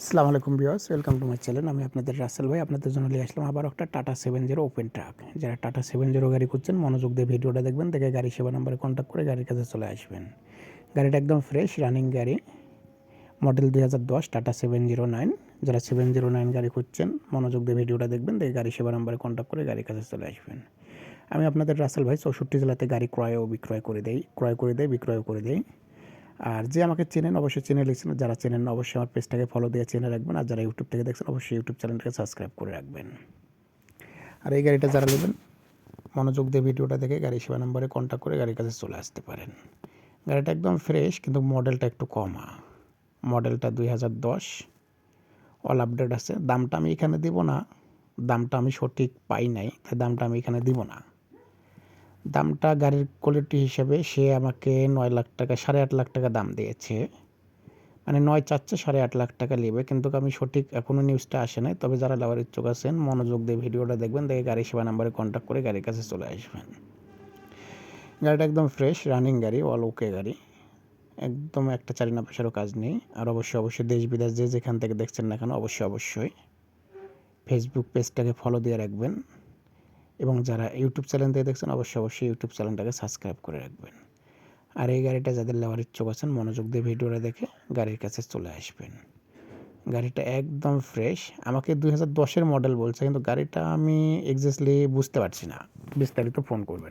আসসালামু আলাইকুম বিয়াস ওয়েলকাম টু মাই চ্যানেল। আমি আপনাদের রাসেল ভাই, আপনাদের জন্য নিয়ে আসলাম আবার একটা Tata seven zero open truck. যারা টাটা সেভেন জিরো গাড়ি করছেন মনোযোগ দিয়ে ভিডিওটা দেখবেন, দেখে গাড়ি সেবা নাম্বারে কন্ট্যাক্ট করে গাড়ির কাছে চলে আসবেন। গাড়িটা একদম ফ্রেশ রানিং গাড়ি। মডেল দুই হাজার দশ, টাটা সেভেন জিরো নাইন। যারা সেভেন জিরো নাইন গাড়ি খুঁজছেন, মনোযোগ দিয়ে ভিডিওটা দেখবেন, দেখে গাড়ি সেবা নাম্বারে কন্ট্যাক্ট করে গাড়ির কাছে চলে আসবেন। আমি আপনাদের রাসেল ভাই, চৌষট্টি জেলাতে গাড়ি ক্রয় ও বিক্রয় করে দেই, ক্রয় করে দেয় বিক্রয় করে দেয় আর যে আমাকে চেনেন, অবশ্যই চেনে লিখছেন। যারা চেনেন, অবশ্যই আমার পেজটাকে ফলো দিয়ে চেনে রাখবেন। আর যারা ইউটিউব থেকে দেখছেন, অবশ্যই ইউটিউব চ্যানেলটাকে সাবস্ক্রাইব করে রাখবেন। আর এই গাড়িটা যারা নেবেন, মনোযোগ দিয়ে ভিডিওটা দেখে গাড়ি সেবা নম্বরে কন্ট্যাক্ট করে গাড়ির কাছে চলে আসতে পারেন। গাড়িটা একদম ফ্রেশ কিন্তু মডেলটা একটু কমা। মডেলটা দুই হাজার দশ অল আপডেট আছে। দামটা আমি এখানে দিব না। দামটা আমি সঠিক পাই নাই, তাই দামটা আমি এখানে দিব না। দামটা গাড়ির কোয়ালিটি হিসেবে সে আমাকে নয় লাখ টাকা, সাড়ে আট লাখ টাকা দাম দিয়েছে। মানে নয় চাচ্ছে সাড়ে আট লাখ টাকা নেবে। কিন্তু আমি সঠিক এখনও নিউজটা আসে নাই। তবে যারা নেওয়ার ইচ্ছুক আছেন, মনোযোগ দিয়ে ভিডিওটা দেখবেন। দেখে গাড়ি সেবা নাম্বারে কন্ট্যাক্ট করে গাড়ির কাছে চলে আসবেন। গাড়িটা একদম ফ্রেশ রানিং গাড়ি অল ওকে গাড়ি। একদম একটা চারি না পয়সারও কাজ নেই। আর অবশ্যই অবশ্যই দেশ, বিদেশ যে যেখান থেকে দেখছেন না কেন, অবশ্যই অবশ্যই। ফেসবুক পেজটাকে ফলো দিয়ে রাখবেন। এবং যারা ইউটিউব চ্যানেল দেখছেন, অবশ্যই অবশ্যই ইউটিউব চ্যানেলটাকে সাবস্ক্রাইব করে রাখবেন। আর এই গাড়িটা যাদের নেওয়ার ইচ্ছুক আছেন, মনোযোগ দিয়ে ভিডিওটা দেখে গাড়ির কাছে চলে আসবেন। গাড়িটা একদম ফ্রেশ আমাকে দুই হাজার দশের মডেল বলছে, কিন্তু গাড়িটা আমি এক্স্যাক্টলি বুঝতে পারছি না। বিস্তারিত ফোন করবেন।